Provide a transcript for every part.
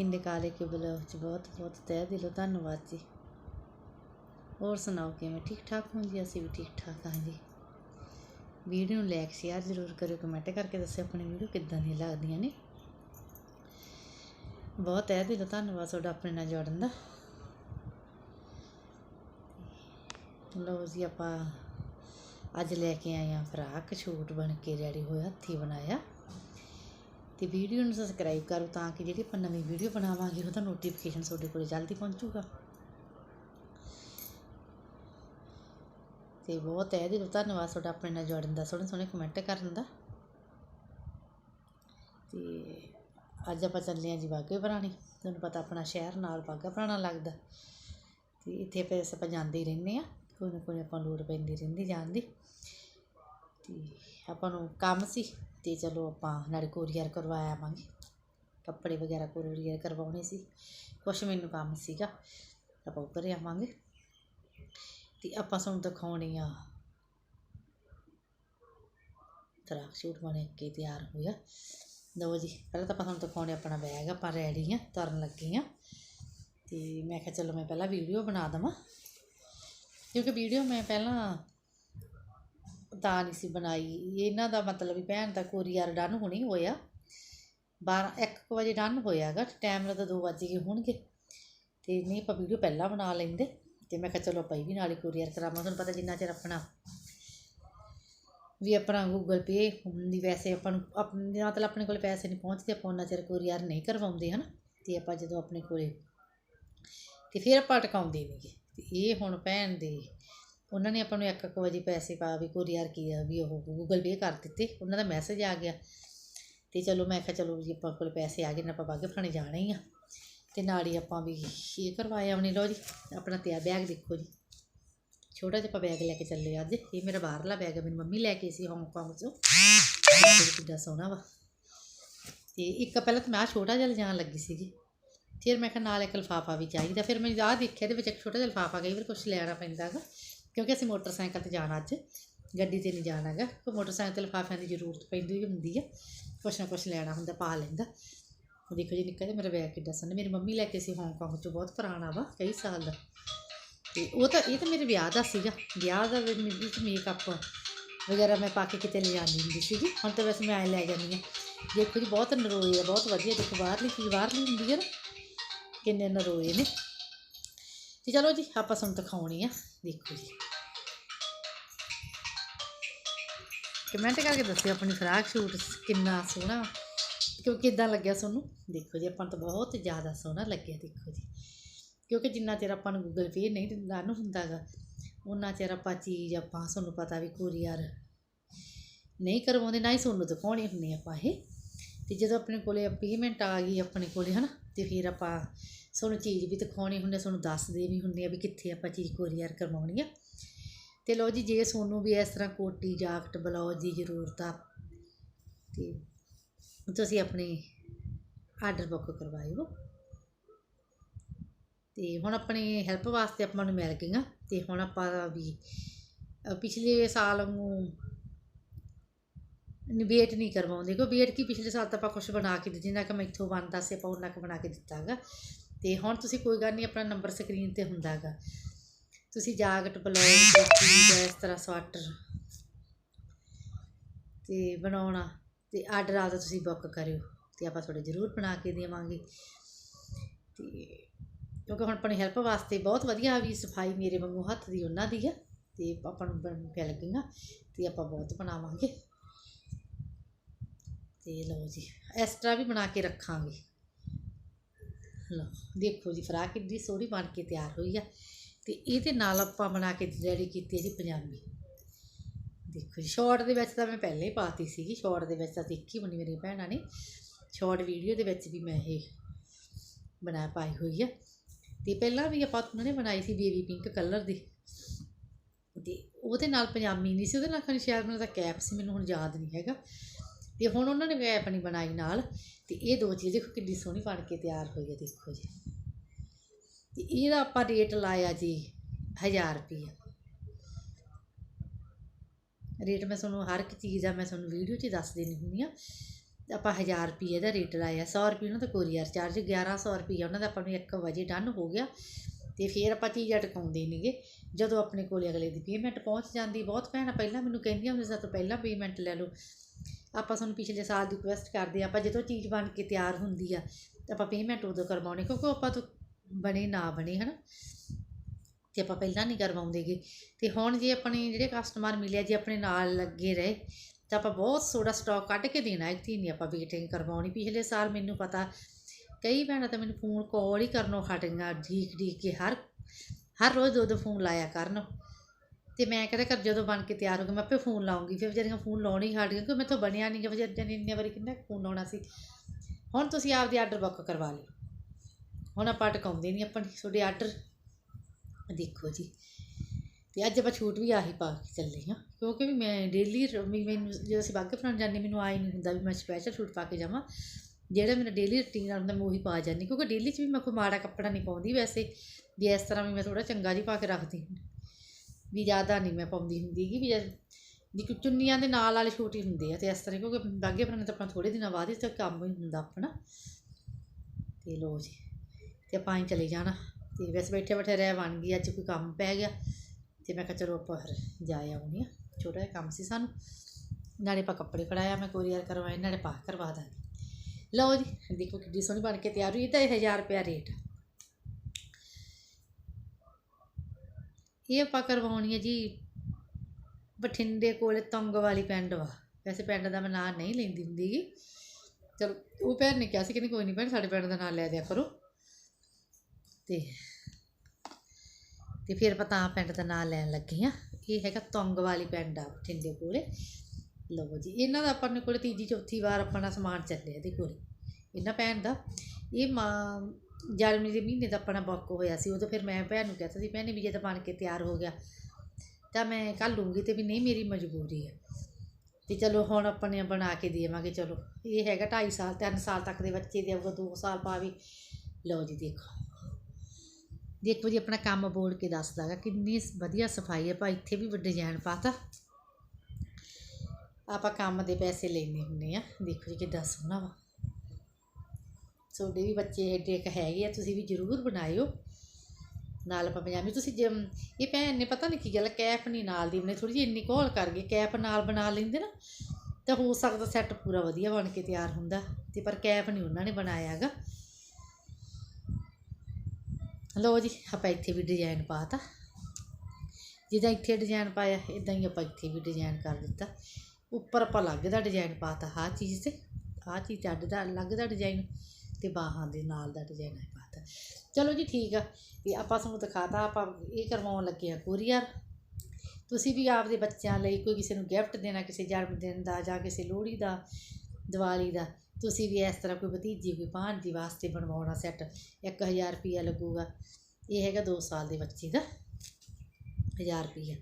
ਕਿੰਨੇ ਕਾਲੇ ਕੇ ਬਲੌਗ ਚ ਬਹੁਤ ਬਹੁਤ ਤਹਿ ਦਿਲੋਂ ਧੰਨਵਾਦ ਜੀ। ਹੋਰ ਸੁਣਾਓ ਕਿਵੇਂ? ਠੀਕ ਠਾਕ ਹੋ ਜੀ? ਅਸੀਂ ਵੀ ਠੀਕ ਠਾਕ ਹਾਂ ਜੀ। ਵੀਡੀਓ ਨੂੰ ਲਾਈਕ ਸ਼ੇਅਰ ਜ਼ਰੂਰ ਕਰਿਓ ਕਮੈਂਟ ਕਰਕੇ ਦੱਸਿਓ ਆਪਣੀ ਵੀਡੀਓ ਕਿੱਦਾਂ ਦੀਆਂ ਲੱਗਦੀਆਂ ਨੇ। ਬਹੁਤ ਤਹਿ ਦਿਲੋਂ ਧੰਨਵਾਦ ਤੁਹਾਡਾ ਆਪਣੇ ਨਾਲ ਜੋੜਨ ਦਾ। ਲਓ ਜੀ ਆਪਾਂ ਅੱਜ ਲੈ ਕੇ ਆਏ ਆ ਫਰਾਕ ਛੂਟ ਬਣ ਕੇ, ਰੈਡੀ ਹੋਇਆ ਹੱਥੀ ਬਣਾਇਆ। ਤੇ ਵੀਡੀਓ ਨੂੰ ਸਬਸਕ੍ਰਾਈਬ ਕਰੋ ਤਾਂ ਕਿ ਜਿਹੜੀ ਆਪਾਂ ਨਵੀਂ ਵੀਡੀਓ ਬਣਾਵਾਂਗੇ, ਉਹਦਾ ਨੋਟੀਫਿਕੇਸ਼ਨ ਤੁਹਾਡੇ ਕੋਲ ਜਲਦੀ ਪਹੁੰਚੂਗਾ ਤੇ ਬਹੁਤ ਹੈ ਦਿਲੋਂ ਧੰਨਵਾਦ ਤੁਹਾਡਾ ਆਪਣੇ ਨਾਲ ਜੁੜਨ ਦਾ, ਸੋਹਣੇ ਸੋਹਣੇ ਕਮੈਂਟ ਕਰਨ ਦਾ। ਤੇ ਅੱਜ ਆਪਾਂ ਚੱਲੇ ਹਾਂ ਜੀ ਬਾਗੇ ਪੁਰਾਣੀ ਤੁਹਾਨੂੰ ਪਤਾ ਆਪਣਾ ਸ਼ਹਿਰ ਨਾਲ ਬਾਗਾ ਪੁਰਾਣਾ ਲੱਗਦਾ। ਤੇ ਇੱਥੇ ਫਿਰ ਆਪਾਂ ਜਾਂਦੇ ਹੀ ਰਹਿੰਦੇ ਆ ਕੋਈ ਨਾ ਕੋਈ ਆਪਾਂ ਲੋੜ ਪੈਂਦੀ ਰਹਿੰਦੀ ਜਾਣ ਦੀ। ਤੇ ਆਪਾਂ ਨੂੰ ਕੰਮ ਸੀ। ਅਤੇ ਚਲੋ ਆਪਾਂ ਨਾਲੇ ਕੋਰੀਅਰ ਕਰਵਾ ਆਵਾਂਗੇ। ਕੱਪੜੇ ਵਗੈਰਾ ਕੋਰੀਅਰ ਕਰਵਾਉਣੇ ਸੀ। ਕੁਛ ਮੈਨੂੰ ਕੰਮ ਸੀਗਾ, ਆਪਾਂ ਉੱਪਰ ਆਵਾਂਗੇ। ਅਤੇ ਆਪਾਂ ਤੁਹਾਨੂੰ ਦਿਖਾਉਣੀ ਆ। ਫਰਾਕ ਸੂਟ ਬਣੇ ਕੇ ਤਿਆਰ ਹੋਇਆ ਲਓ ਜੀ, ਪਹਿਲਾਂ ਤਾਂ ਆਪਾਂ ਤੁਹਾਨੂੰ ਦਿਖਾਉਣੇ ਆਪਣਾ ਬੈਗ ਆਪਾਂ ਰੈਡੀ ਆ ਤਰਨ ਲੱਗੇ ਆ। ਅਤੇ ਮੈਂ ਕਿਹਾ ਚਲੋ ਮੈਂ ਪਹਿਲਾਂ ਵੀਡੀਓ ਬਣਾ ਦਵਾਂ। ਕਿਉਂਕਿ ਵੀਡੀਓ ਮੈਂ ਪਹਿਲਾਂ ਤਾਂ ਨਹੀਂ ਸੀ ਬਣਾਈ। ਇਹਨਾਂ ਦਾ ਮਤਲਬ ਵੀ ਭੈਣ ਦਾ ਕੋਰੀਅਰ ਡਨ ਹੋਣੀ ਹੋਇਆ। 12 1 ਵਜੇ ਡਨ ਹੋਇਆਗਾ ਟਾਈਮ ਨਾਲ ਤਾਂ 2 ਵਜ ਗਏ ਹੋਣਗੇ। ਤੇ ਨਹੀਂ, ਆਪਾਂ ਵੀਡੀਓ ਪਹਿਲਾਂ ਬਣਾ ਲੈਂਦੇ। ਤੇ ਮੈਂ ਕਿਹਾ ਚਲੋ ਭਾਈ ਵੀ ਨਾਲ ਹੀ ਕੋਰੀਅਰ ਕਰਾਵਾਂ ਤੁਹਾਨੂੰ ਪਤਾ ਜਿੰਨਾ ਚਿਰ ਆਪਣਾ ਵੀ ਆਪਣਾ ਗੂਗਲ ਪੇ ਹੁੰਦੀ, ਵੈਸੇ ਆਪਾਂ ਨੂੰ ਆਪਣੇ ਮਤਲਬ ਆਪਣੇ ਕੋਲ ਪੈਸੇ ਨਹੀਂ ਪਹੁੰਚਦੇ, ਆਪਾਂ ਉਹਨਾਂ ਚਿਰ ਕੋਰੀਅਰ ਨਹੀਂ ਕਰਵਾਉਂਦੇ, ਹਨ? ਤੇ ਆਪਾਂ ਜਦੋਂ ਆਪਣੇ ਕੋਲੇ ਤੇ ਫਿਰ ਆਪਾਂ ਅਟਕਾਉਂਦੇ ਨਹੀਂਗੇ। ਤੇ ਇਹ ਹੁਣ ਭੈਣ ਦੇ ਉਹਨਾਂ ਨੇ ਆਪਾਂ ਨੂੰ ਇੱਕ ਇੱਕ ਵਜੇ ਪੈਸੇ ਪਾ ਵੀ ਕੋਰੀਅਰ ਆ, ਵੀ ਉਹ ਗੂਗਲ ਪੇ ਕਰ ਦਿੱਤੇ, ਉਹਨਾਂ ਦਾ ਮੈਸੇਜ ਆ ਗਿਆ। ਤੇ ਚਲੋ ਮੈਂ ਕਿਹਾ ਚਲੋ ਜੀ, ਆਪਾਂ ਕੋਲ ਪੈਸੇ ਆ ਗਏ ਨੇ, ਆਪਾਂ ਬਾਗੇ ਫਾਣੇ ਜਾਣਾ ਹੀ ਆ। ਤੇ ਨਾਲ ਹੀ ਆਪਾਂ ਵੀ ਇਹ ਕਰਵਾਇਆ ਆਪਣੀ ਲਓ ਜੀ, ਆਪਣਾ ਤਿਆ ਬੈਗ ਦੇਖੋ ਜੀ। ਛੋਟਾ ਜਿਹਾ ਆਪਾਂ ਬੈਗ ਲੈ ਕੇ ਚੱਲੇ ਅੱਜ, ਇਹ ਮੇਰਾ ਬਾਹਰਲਾ ਬੈਗ ਹੈ ਮੇਰੀ ਮੰਮੀ ਲੈ ਕੇ ਸੀ ਹਾਂਗਕਾਂਗ ਤੋਂ ਕਿੱਡਾ ਸੋਹਣਾ ਵਾ। ਤੇ ਇੱਕ ਪਹਿਲਾਂ ਤਾਂ ਮੈਂ ਆਹ ਛੋਟਾ ਜਿਹਾ ਲਿਜਾਣ ਲੱਗੀ ਸੀਗੀ। ਫਿਰ ਮੈਂ ਕਿਹਾ ਨਾਲ ਇੱਕ ਲਿਫਾਫਾ ਵੀ ਚਾਹੀਦਾ। ਫਿਰ ਮੈਂ ਆਹ ਦੇਖਿਆ, ਇਹਦੇ ਵਿੱਚ ਇੱਕ ਛੋਟਾ ਜਿਹਾ ਲਿਫਾਫਾ, ਕਈ ਵਾਰ ਕੁਝ ਲੈਣਾ ਪੈਂਦਾ ਹੈਗਾ। ਕਿਉਂਕਿ ਅਸੀਂ ਮੋਟਰਸਾਈਕਲ ਤੇ ਜਾਣਾ ਅੱਜ, ਗੱਡੀ ਤੇ ਨਹੀਂ ਜਾਣਾ ਹੈਗਾ ਕੋਈ ਮੋਟਰਸਾਈਕਲ ਤੇ ਲਿਫਾਫਿਆਂ ਦੀ ਜ਼ਰੂਰਤ ਪੈਂਦੀ ਹੁੰਦੀ ਆ, ਕੁਛ ਨਾ ਕੁਛ ਲੈਣਾ ਹੁੰਦਾ, ਪਾ ਲੈਂਦਾ। ਉਹ ਦੇਖੋ ਜੀ ਨਿੱਕਾ ਜਿਹਾ ਮੇਰਾ ਬੈਗ ਕਿੱਡਾ ਸੋਹਣਾ, ਮੇਰੀ ਮੰਮੀ ਲੈ ਕੇ ਸੀ ਹਾਂਗਕਾਂਗ ਤੋਂ ਬਹੁਤ ਪੁਰਾਣਾ ਵਾ, ਕਈ ਸਾਲ ਦਾ। ਤੇ ਉਹ ਤਾਂ, ਇਹ ਤਾਂ ਮੇਰੇ ਵਿਆਹ ਦਾ ਸੀਗਾ, ਵਿਆਹ ਦਾ ਵੀ ਵਿੱਚ ਮੇਕਅਪ ਵਗੈਰਾ ਮੈਂ ਪਾ ਕੇ ਕਿਤੇ ਲੈ ਜਾਂਦੀ ਹੁੰਦੀ ਸੀਗੀ, ਹੁਣ ਤਾਂ ਵੈਸੇ ਮੈਂ ਐ ਲੈ ਜਾਂਦੀ ਹਾਂ। ਦੇਖੋ ਜੀ ਬਹੁਤ ਨਰੋਏ ਆ, ਬਹੁਤ ਵਧੀਆ, ਦੇਖੋ ਬਾਹਰਲੀ ਕੀ ਬਾਹਰਲੀ ਹੁੰਦੀ ਹੈ ਨਾ, ਕਿੰਨੇ ਨਰੋਏ ਨੇ। ਤੇ ਚਲੋ ਜੀ, ਆਪਾਂ ਤੁਹਾਨੂੰ ਦਿਖਾਉਣੀ ਆ, ਦੇਖੋ ਜੀ। ਕਮੈਂਟ ਕਰਕੇ ਦੱਸਿਓ ਆਪਣੀ ਫਰਾਕ ਸੂਟ ਕਿੰਨਾ ਸੋਹਣਾ ਕਿਉਂਕਿ ਕਿਦਾਂ ਲੱਗਿਆ ਤੁਹਾਨੂੰ ਦੇਖੋ ਜੀ, ਆਪਾਂ ਨੂੰ ਤਾਂ ਬਹੁਤ ਜ਼ਿਆਦਾ ਸੋਹਣਾ ਲੱਗਿਆ, ਦੇਖੋ ਜੀ। ਕਿਉਂਕਿ ਜਿੰਨਾ ਚਿਰ ਆਪਾਂ ਨੂੰ ਗੂਗਲ ਪੇ ਨਹੀਂ ਦਿੰਦਾ, ਨੂੰ ਹੁੰਦਾਗਾ ਉਹਨਾਂ ਚਿਰ ਆਪਾਂ ਚੀਜ਼ ਆਪਾਂ ਤੁਹਾਨੂੰ ਪਤਾ ਵੀ ਕੋਰੀਅਰ ਨਹੀਂ ਕਰਵਾਉਂਦੇ, ਨਾ ਹੀ ਤੁਹਾਨੂੰ ਦਿਖਾਉਣੀ ਹੁੰਦੀ ਆਪਾਂ ਇਹ। ਤੇ ਜਦੋਂ ਆਪਣੇ ਕੋਲੇ ਪੇਮੈਂਟ ਆ ਗਈ ਆਪਣੇ ਕੋਲੇ, ਹਨਾ, ਤੇ ਫਿਰ ਆਪਾਂ ਤੁਹਾਨੂੰ ਚੀਜ਼ ਵੀ ਦਿਖਾਉਣੀ ਹੁੰਦੀ ਤੁਹਾਨੂੰ ਦੱਸਦੇ ਵੀ ਹੁੰਦੇ ਆ ਵੀ ਕਿੱਥੇ ਆਪਾਂ ਚੀਜ਼ ਕੋਰੀਅਰ ਕਰਵਾਉਣੀ ਆ। ਤੇ ਲਓ ਜੀ, ਜੇ ਤੁਹਾਨੂੰ ਵੀ ਇਸ ਤਰ੍ਹਾਂ ਕੋਟੀ ਜਾਕਟ ਬਲਾਉਜ਼ ਦੀ ਜ਼ਰੂਰਤ ਆ, ਤੇ ਤੁਸੀਂ ਆਪਣੀ ਆਰਡਰ ਬੁੱਕ ਕਰਵਾਇਓ। ਤੇ ਹੁਣ ਆਪਣੀ ਹੈਲਪ ਵਾਸਤੇ ਆਪਾਂ ਨੂੰ ਮਿਲ ਗਈਆਂ, ਤੇ ਹੁਣ ਆਪਾਂ ਵੀ ਪਿਛਲੇ ਸਾਲ ਨੂੰ ਵੇਟ ਨਹੀਂ ਕਰਵਾਉਂਦੇ ਕਿਉਂ ਵੇਟ ਕੀ ਪਿਛਲੇ ਸਾਲ ਤਾਂ ਆਪਾਂ ਕੁਝ ਬਣਾ ਕੇ ਦਿੱਤੀ, ਜਿੰਨਾ ਕਿ ਮੈਥੋਂ ਬਣਦਾ ਸੀ ਆਪਾਂ ਉਹਨਾਂ ਕੁ ਬਣਾ ਕੇ ਦਿੱਤਾ ਹੈਗਾ ਤੇ ਹੁਣ ਤੁਸੀਂ ਕੋਈ ਗੱਲ ਨਹੀਂ, ਆਪਣਾ ਨੰਬਰ ਸਕਰੀਨ ਤੇ ਹੁੰਦਾ ਹੈਗਾ ਤੁਸੀਂ ਜਾਕਟ ਬਲਾਉਜ਼ ਕੋਟੀ ਇਸ ਤਰ੍ਹਾਂ ਸਵਾਟਰ। ਤੇ ਬਣਾਉਣਾ, ਤੇ ਆਰਡਰ ਆਪਦਾ ਤੁਸੀਂ ਬੁੱਕ ਕਰਿਓ, ਤੇ ਆਪਾਂ ਤੁਹਾਡੇ ਜ਼ਰੂਰ ਬਣਾ ਕੇ ਦੇਵਾਂਗੇ। ਤੇ ਕਿਉਂਕਿ ਹੁਣ ਆਪਣੀ ਹੈਲਪ ਵਾਸਤੇ ਬਹੁਤ ਵਧੀਆ ਵੀ ਸਫ਼ਾਈ ਮੇਰੇ ਵਾਂਗੂ ਹੱਥ ਦੀ, ਉਹਨਾਂ ਦੀ ਆ ਤੇ ਆਪਾਂ ਨੂੰ ਬਣ ਕੇ ਲੱਗੀਆਂ ਤੇ ਆਪਾਂ ਬਹੁਤ ਬਣਾਵਾਂਗੇ। ਤੇ ਲਓ ਜੀ ਐਕਸਟਰਾ ਵੀ ਬਣਾ ਕੇ ਰੱਖਾਂਗੇ। ਲਓ, ਦੇਖੋ ਜੀ, ਫਰਾਕ ਕਿੰਨੀ ਸੋਹਣੀ ਬਣ ਕੇ ਤਿਆਰ ਹੋਈ ਆ। ਤੇ ਇਹਦੇ ਨਾਲ ਆਪਾਂ ਬਣਾ ਕੇ ਰੈਡੀ ਕੀਤੀ ਹੈ ਜੀ ਪੰਜਾਬੀ। ਦੇਖੋ ਜੀ ਸ਼ਾਰਟ ਦੇ ਵਿੱਚ ਤਾਂ ਮੈਂ ਪਹਿਲਾਂ ਹੀ ਪਾਤੀ ਸੀਗੀ ਸ਼ਾਰਟ ਦੇ ਵਿੱਚ ਤਾਂ ਦੇਖੀ ਬਣੀ ਮੇਰੀ ਭੈਣਾਂ ਨੇ। ਸ਼ਾਰਟ ਵੀਡੀਓ ਦੇ ਵਿੱਚ ਵੀ ਮੈਂ ਇਹ ਬਣਾ ਪਾਈ ਹੋਈ ਆ। ਤੇ ਪਹਿਲਾਂ ਵੀ ਆਪਾਂ ਉਹਨਾਂ ਨੇ ਬਣਾਈ ਸੀ ਬੇਬੀ ਪਿੰਕ ਕਲਰ ਦੀ। ਤੇ ਉਹਦੇ ਨਾਲ ਪੰਜਾਬੀ ਨਹੀਂ ਸੀ, ਉਹਦੇ ਨਾਲ ਖਾਲੀ ਸ਼ਾਇਦ ਮੈਨੂੰ ਤਾਂ ਕੈਪ ਸੀ, ਮੈਨੂੰ ਹੁਣ ਯਾਦ ਨਹੀਂ ਹੈਗਾ। ਤੇ ਹੁਣ ਉਹਨਾਂ ਨੇ ਕੈਪ ਨਹੀਂ ਬਣਾਈ ਨਾਲ। ਤੇ ਇਹ ਦੋ ਚੀਜ਼ ਦੇਖੋ ਕਿੰਨੀ ਸੋਹਣੀ ਬਣ ਕੇ ਤਿਆਰ ਹੋਈ ਹੈ ਦੇਖੋ ਜੀ। ਅਤੇ ਇਹਦਾ ਆਪਾਂ ਰੇਟ ਲਾਇਆ ਜੀ ਹਜ਼ਾਰ ਰੁਪਈਆ। ਰੇਟ ਮੈਂ ਤੁਹਾਨੂੰ ਹਰ ਇੱਕ ਚੀਜ਼ ਦਾ ਮੈਂ ਤੁਹਾਨੂੰ ਵੀਡੀਓ 'ਚ ਦੱਸ ਦੇਣੀ ਹੁੰਦੀ ਆ ਤੇ ਆਪਾਂ 1000 ਰੁਪਏ ਦਾ ਰੇਟ ਲਾਇਆ 100 ਰੁਪਏ ਉਹਨਾਂ ਦਾ ਕੋਰੀਅਰ ਚਾਰਜ 1100 ਰੁਪਏ ਉਹਨਾਂ ਦਾ ਆਪਾਂ ਨੂੰ 1 ਵਜੇ ਡਨ ਹੋ ਗਿਆ। ਤੇ ਫਿਰ ਆਪਾਂ ਚੀਜ਼ ਅਟਕਾਉਂਦੇ ਨਹੀਂਗੇ ਜਦੋਂ ਆਪਣੇ ਕੋਲ ਅਗਲੇ ਦੀ ਪੇਮੈਂਟ ਪਹੁੰਚ ਜਾਂਦੀ ਬਹੁਤ ਭੈਣਾਂ ਪਹਿਲਾਂ ਮੈਨੂੰ ਕਹਿੰਦੀਆਂ ਹੁੰਦੀਆਂ ਸੀ ਤੋਂ ਪਹਿਲਾਂ ਪੇਮੈਂਟ ਲੈ ਲਓ। ਆਪਾਂ ਤੁਹਾਨੂੰ ਪਿਛਲੇ ਸਾਲ ਦੀ ਰਿਕੁਐਸਟ ਕਰਦੇ ਹਾਂ, ਆਪਾਂ ਜਦੋਂ ਚੀਜ਼ ਬਣ ਕੇ ਤਿਆਰ ਹੁੰਦੀ ਆ ਤਾਂ ਆਪਾਂ ਪੇਮੈਂਟ ਉਦੋਂ ਕਰਵਾਉਣੀ ਕਿਉਂਕਿ ਉਹ ਆਪਾਂ ਤੋਂ ਬਣੇ ਨਾ ਬਣੇ, ਹਨਾ? ਤੇ ਆਪਾਂ ਪਹਿਲਾਂ ਨਹੀਂ ਕਰਵਾਉਂਦੇਗੇ। ਤੇ ਹੁਣ ਜੇ ਆਪਣੇ ਜਿਹੜੇ ਕਸਟਮਰ ਮਿਲਿਆ, ਜੇ ਆਪਣੇ ਨਾਲ ਲੱਗੇ ਰਹੇ, ਤਾਂ ਆਪਾਂ ਬਹੁਤ ਸੋਹਣਾ ਸਟਾਕ ਕੱਢ ਕੇ ਦੇਣਾ ਇੱਕ ਤੀ ਨਹੀਂ ਆਪਾਂ ਵੇਟਿੰਗ ਕਰਵਾਉਣੀ। ਪਿਛਲੇ ਸਾਲ ਮੈਨੂੰ ਪਤਾ, ਕਈ ਭੈਣਾਂ ਤਾਂ ਮੈਨੂੰ ਫੋਨ ਕਾਲ ਹੀ ਕਰਨੋਂ ਹਟ ਗਈਆਂ। ਢੀਕ ਢੀਕ ਕੇ ਹਰ ਹਰ ਰੋਜ਼ ਦੋ ਦੋ ਫੋਨ ਲਾਇਆ ਕਰਨ। ਤੇ ਮੈਂ ਕਹਿੰਦਾ ਕਰ ਜਦੋਂ ਬਣ ਕੇ ਤਿਆਰ ਹੋ ਗਿਆ ਮੈਂ ਆਪੇ ਫੋਨ ਲਾਉਂਗੀ। ਫਿਰ ਵਿਚਾਰੀਆਂ ਫੋਨ ਲਾਉਣੀ ਹੀ ਹਟ ਗਈਆਂ, ਕਿਉਂਕਿ ਮੈਥੋਂ ਬਣਿਆ ਨਹੀਂ ਗਿਆ ਵਿਚਾਰੀਆਂ ਨੇ ਇੰਨੇ ਵਾਰੀ ਕਿੰਨਾ ਫੋਨ ਲਾਉਣਾ ਸੀ। ਹੁਣ ਤੁਸੀਂ ਆਪਦੀ ਆਰਡਰ ਬੁੱਕ ਕਰਵਾ ਲਿਓ। ਹੁਣ ਆਪਾਂ ਟਕਾਉਂਦੇ ਨਹੀਂ ਆਪਣੀ ਤੁਹਾਡੇ ਆਰਡਰ ਦੇਖੋ ਜੀ। ਤੇ ਅੱਜ ਆਪਾਂ ਛੂਟ ਵੀ ਆਹੀ ਪਾ ਕੇ ਚੱਲੇ ਹਾਂ, ਕਿਉਂਕਿ ਵੀ ਮੈਂ ਡੇਲੀ ਮੈਨੂੰ ਜਦੋਂ ਅਸੀਂ ਬਾਗੇ ਫਰੰਟ ਜਾਂਦੇ, ਮੈਨੂੰ ਆਈ ਨਹੀਂ ਹੁੰਦਾ ਵੀ ਮੈਂ ਸਪੈਸ਼ਲ ਛੂਟ ਪਾ ਕੇ ਜਾਵਾਂ। ਜਿਹੜਾ ਮੇਰਾ ਡੇਲੀ ਰੁਟੀਨ ਨਾਲ ਹੁੰਦਾ, ਮੈਂ ਉਹੀ ਪਾ ਜਾਂਦੀ, ਕਿਉਂਕਿ ਡੇਲੀ 'ਚ ਵੀ ਮੈਂ ਕੋਈ ਮਾੜਾ ਕੱਪੜਾ ਨਹੀਂ ਪਾਉਂਦੀ ਵੈਸੇ। ਵੀ ਇਸ ਤਰ੍ਹਾਂ ਵੀ ਮੈਂ ਥੋੜਾ ਚੰਗਾ ਜਿਹਾ ਪਾ ਕੇ ਰੱਖਦੀ ਹਾਂ। ਵੀ ਜ਼ਿਆਦਾ ਨਹੀਂ ਮੈਂ ਪਾਉਂਦੀ ਹੁੰਦੀ ਗੀ, ਵੀ ਜਦ- ਵੀ ਕਿ ਚੁੰਨੀਆਂ ਦੇ ਨਾਲ ਵਾਲੇ ਛੂਟ ਹੀ ਹੁੰਦੇ ਆ ਤੇ ਇਸ ਤਰ੍ਹਾਂ ਕਿਉਂਕਿ ਬਾਗੇ ਫਰੰਟ ਤਾਂ ਆਪਣਾ ਥੋੜੇ ਦਿਨਾਂ ਬਾਅਦ ਹੀ ਤਾਂ ਕੰਮ ਹੀ ਹੁੰਦਾ ਆਪਣਾ। ਤੇ ਲੋ ਜੀ। ਤੇ ਆਪਾਂ ਹੀ ਚਲੇ ਜਾਣਾ। ਤੇ ਵੈਸੇ ਬੈਠੇ ਬੈਠੇ ਰਹਿ ਬਣ ਗਈ, ਅੱਜ ਕੋਈ ਕੰਮ ਪੈ ਗਿਆ। ਤੇ ਮੈਂ ਕਿਹਾ ਚਲੋ ਆਪਾਂ ਫਿਰ ਜਾ ਆਉਣੀ ਆ ਛੋਟਾ ਜਿਹਾ ਕੰਮ ਸੀ ਸਾਨੂੰ। ਨਾਲੇ ਆਪਾਂ ਕੱਪੜੇ ਕਢਾਇਆ, ਮੈਂ ਕੋਰੀਅਰ ਕਰਵਾਏ, ਨਾਲੇ ਪਾ ਕਰਵਾ ਦਾਂਗੇ। ਲਓ ਜੀ, ਦੇਖੋ ਕਿੱਡੀ ਸੋਹਣੀ ਬਣ ਕੇ ਤਿਆਰ ਹੋਈ, ਇਹ ਤਾਂ 1000 ਰੁਪਿਆ ਰੇਟ। ਇਹ ਆਪਾਂ ਕਰਵਾਉਣੀ ਹੈ ਜੀ ਬਠਿੰਡੇ ਕੋਲੇ ਤੰਗ ਵਾਲੀ ਪਿੰਡ ਵਾ। ਵੈਸੇ ਪਿੰਡ ਦਾ ਮੈਂ ਨਾਂ ਨਹੀਂ ਲੈਂਦੀ ਹੁੰਦੀ ਗੀ। ਚਲੋ, ਉਹ ਭੈਣ ਨੇ ਕਿਹਾ ਸੀ ਕਿ ਕੋਈ ਨਹੀਂ ਭੈਣ, ਸਾਡੇ ਪਿੰਡ ਦਾ ਨਾਂ ਲੈ ਦਿਆ ਕਰੋ। ਤੇ ਤੇ ਫਿਰ ਆਪਾਂ ਤਾਂ ਪਿੰਡ ਦਾ ਨਾਂ ਲੈਣ ਲੱਗੇ ਆ ਇਹ ਹੈਗਾ ਤੰਗ ਵਾਲੀ ਪਿੰਡ ਆ, ਬਠਿੰਡੇ ਕੋਲੇ। ਲਓ ਜੀ, ਇਹਨਾਂ ਦਾ ਆਪਣੇ ਕੋਲੇ ਤੀਜੀ, ਚੌਥੀ ਵਾਰ ਆਪਣਾ ਸਮਾਨ ਚੱਲਿਆ ਇਹਦੇ ਕੋਲੇ। ਇਹਨਾਂ ਭੈਣ ਦਾ। ਇਹ ਮਾਂ ਜਨਵਰੀ ਦੇ ਮਹੀਨੇ ਦਾ ਆਪਣਾ ਬੁੱਕ ਹੋਇਆ ਸੀ, ਉਦੋਂ ਫਿਰ ਮੈਂ ਭੈਣ ਨੂੰ ਕਹਿੰਦਾ ਸੀ, ਭੈਣੇ ਵੀ ਜੇ ਤਾਂ ਬਣ ਕੇ ਤਿਆਰ ਹੋ ਗਿਆ, ਤਾਂ ਮੈਂ ਕੱਲ ਲੂੰਗੀ ਤੇ ਵੀ ਨਹੀਂ, ਮੇਰੀ ਮਜਬੂਰੀ ਹੈ ਤੇ ਚਲੋ ਹੁਣ ਆਪਣੇ ਬਣਾ ਕੇ ਦੇਵਾਂਗੇ, ਚਲੋ। ਇਹ ਹੈਗਾ 2.5 ਸਾਲ 3 ਸਾਲ ਤੱਕ ਦੇ ਬੱਚੇ ਦੇ, ਆਊਗਾ 2 ਸਾਲ ਪਾਵੇ ਲਓ ਜੀ, ਦੇਖੋ। ਜੇ ਇੱਕ ਵਾਰੀ ਆਪਣਾ ਕੰਮ ਬੋਲ ਕੇ ਦੱਸਦਾ ਗਾ, ਕਿੰਨੀ ਵਧੀਆ ਸਫ਼ਾਈ ਹੈ ਭਾਈ ਇੱਥੇ ਵੀ ਡਿਜ਼ਾਈਨ ਪਾਤਾ। ਆਪਾਂ ਕੰਮ ਦੇ ਪੈਸੇ ਲੈਣੇ ਹੁੰਦੇ ਆ। ਦੇਖੋ ਜੀ ਕਿੱਦਾਂ ਸੋਹਣਾ ਵਾ। ਤੁਹਾਡੇ ਵੀ ਬੱਚੇ ਏਡੇ ਕੁ ਹੈਗੇ ਆ, ਤੁਸੀਂ ਵੀ ਜ਼ਰੂਰ ਬਣਾਇਓ। ਨਾਲ ਆਪਾਂ ਪੰਜਾਬੀ, ਤੁਸੀਂ ਜੇ ਇਹ ਭੈਣ ਨੇ ਪਤਾ ਨਹੀਂ ਕੀ ਗੱਲ, ਕੈਪ ਨਹੀਂ ਨਾਲ ਦੀ ਬਣੇ ਥੋੜੀ ਜਿਹੀ ਇੰਨੀ ਕੋਲ ਕਰ ਗਏ ਕੈਪ ਨਾਲ ਬਣਾ ਲੈਂਦੇ ਨਾ, ਤਾਂ ਹੋ ਸਕਦਾ ਸੈੱਟ ਪੂਰਾ ਵਧੀਆ ਬਣ ਕੇ ਤਿਆਰ ਹੁੰਦਾ, ਤੇ ਪਰ ਕੈਪ ਨਹੀਂ ਉਹਨਾਂ ਨੇ ਬਣਾਇਆ ਹੈਗਾ। ਲਓ ਜੀ, ਆਪਾਂ ਇੱਥੇ ਵੀ ਡਿਜ਼ਾਈਨ ਪਾਤਾ ਜਿੱਦਾਂ ਇੱਥੇ ਡਿਜ਼ਾਈਨ ਪਾਇਆ ਇਦਾਂ ਹੀ ਆਪਾਂ ਇੱਥੇ ਵੀ ਡਿਜ਼ਾਈਨ ਕਰ ਦਿੱਤਾ। ਉੱਪਰ ਆਪਾਂ ਅਲੱਗ ਦਾ ਡਿਜ਼ਾਈਨ ਪਾਤਾ ਆਹ ਚੀਜ਼ ਤੇ। ਆਹ ਚੀਜ਼ ਤੇ ਅੱਡ ਦਾ, ਅਲੱਗ ਦਾ ਡਿਜ਼ਾਈਨ ਤੇ ਬਾਹਾਂ ਦੇ ਨਾਲ ਦਾ ਡਿਜ਼ਾਈਨ ਹੈ ਪਾਤਾ ਚਲੋ ਜੀ, ਠੀਕ ਆ। ਤੇ ਆਪਾਂ ਤੁਹਾਨੂੰ ਦਿਖਾਤਾ, ਆਪਾਂ ਇਹ ਕਰਵਾਉਣ ਲੱਗੇ ਆ ਕੋਰੀਅਰ ਤੁਸੀਂ ਵੀ ਆਪਦੇ ਬੱਚਿਆਂ ਲਈ ਕੋਈ ਕਿਸੇ ਨੂੰ ਗਿਫਟ ਦੇਣਾ, ਕਿਸੇ ਜਨਮ ਦਿਨ ਦਾ ਜਾਂ ਕਿਸੇ ਲੋਹੜੀ ਦਾ, ਦੀਵਾਲੀ ਦਾ ਤੁਸੀਂ ਵੀ ਇਸ ਤਰ੍ਹਾਂ ਕੋਈ ਭਤੀਜੀ, ਕੋਈ ਭਾਣਜੀ ਵਾਸਤੇ ਬਣਵਾਉਣਾ ਸੈੱਟ 1000 ਰੁਪਿਆ ਲੱਗੂਗਾ। ਇਹ ਹੈਗਾ 2 ਸਾਲ ਦੇ ਬੱਚੇ ਦਾ 1000 ਰੁਪਿਆ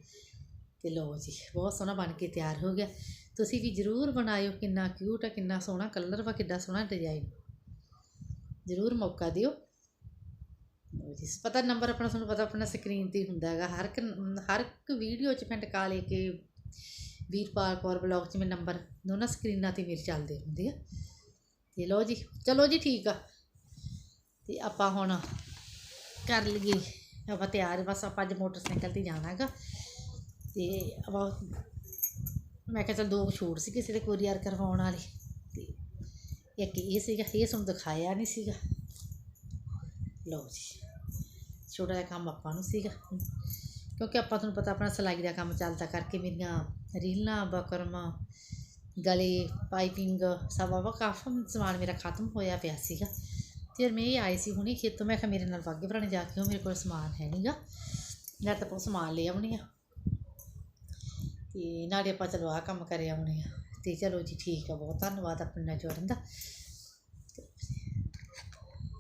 ਤੇ ਲਓ ਜੀ, ਬਹੁਤ ਸੋਹਣਾ ਬਣ ਕੇ ਤਿਆਰ ਹੋ ਗਿਆ। ਤੁਸੀਂ ਵੀ ਜ਼ਰੂਰ ਬਣਾਇਓ, ਕਿੰਨਾ ਕਿਊਟ ਹੈ ਕਿੰਨਾ ਸੋਹਣਾ ਕਲਰ ਵਾ ਕਿੰਨਾ ਸੋਹਣਾ ਡਿਜ਼ਾਈਨ ਜ਼ਰੂਰ ਮੌਕਾ ਦਿਓ। ਲਓ ਜੀ, ਪਤਾ ਨੰਬਰ ਆਪਣਾ, ਤੁਹਾਨੂੰ ਪਤਾ ਆਪਣਾ ਸਕਰੀਨ ਤੇ ਹੀ ਹੁੰਦਾ ਹੈਗਾ। ਹਰ ਇੱਕ ਹਰ ਇੱਕ ਵੀਡੀਓ 'ਚ ਮੈਂ ਟਕਾ ਲੈ ਕੇ ਵੀਰਪਾਲ ਕੌਰ ਬਲੌਗ 'ਚ ਮੇਰੇ ਨੰਬਰ ਦੋਨਾਂ ਸਕਰੀਨਾਂ ਤੇ ਮੇਰੇ ਚੱਲਦੇ ਹੁੰਦੇ ਆ। ਤੇ ਲਓ ਜੀ। ਚਲੋ ਜੀ ਠੀਕ ਆ। ਤੇ ਆਪਾਂ ਹੁਣ ਕਰ ਲਈਏ। ਆਪਾਂ ਤਿਆਰ ਬਸ ਆਪਾਂ ਅੱਜ ਮੋਟਰਸਾਈਕਲ ਤੇ ਜਾਣਾ ਹੈਗਾ। ਤੇ ਆਪਾਂ ਮੈਂ ਕਿਹਾ ਚਲ ਦੋ ਛੋੜ ਸੀ ਕਿਸੇ ਦੇ ਕੋਰੀਅਰ ਕਰਵਾਉਣ ਵਾਲੇ। ਤੇ ਇੱਕ ਇਹ ਸੀਗਾ, ਇਹ ਸਾਨੂੰ ਦਿਖਾਇਆ ਨਹੀਂ ਸੀਗਾ। ਲਓ ਜੀ। ਛੋਟਾ ਜਿਹਾ ਕੰਮ ਆਪਾਂ ਨੂੰ ਸੀਗਾ। ਕਿਉਂਕਿ ਆਪਾਂ, ਤੁਹਾਨੂੰ ਪਤਾ ਆਪਣਾ ਸਿਲਾਈ ਦਾ ਕੰਮ ਚੱਲਦਾ ਕਰਕੇ ਮੇਰੀਆਂ ਰੀਲਾਂ, ਬਕਰਮਾ ਗਲੇ ਪਾਈਪਿੰਗ ਸਭ ਆ ਕਾਫੀ ਸਮਾਨ ਮੇਰਾ ਖਤਮ ਹੋਇਆ ਪਿਆ ਸੀਗਾ। ਤੇ ਫਿਰ ਮੈਂ ਇਹ ਆਈ ਸੀ ਹੁਣੇ ਖੇਤੋਂ, ਮੈਂ ਕਿਹਾ ਮੇਰੇ ਨਾਲ ਵਾਗੇ ਭਰਾਣੇ ਜਾ ਕੇ, ਉਹ ਮੇਰੇ ਕੋਲ ਸਮਾਨ ਹੈ ਨਹੀਂਗਾ ਮੈਂ ਤਾਂ ਉਹ ਸਮਾਨ ਲੈ ਆਉਣੀ ਆ। ਤੇ ਨਾਲੇ ਆਪਾਂ ਚਲੋ ਆਹ ਕੰਮ ਕਰੇ ਆਉਣੇ ਆ। ਤੇ ਚਲੋ ਜੀ ਠੀਕ ਆ, ਬਹੁਤ ਧੰਨਵਾਦ ਆਪਣੇ ਨਾਲ ਜੁੜਨ ਦਾ।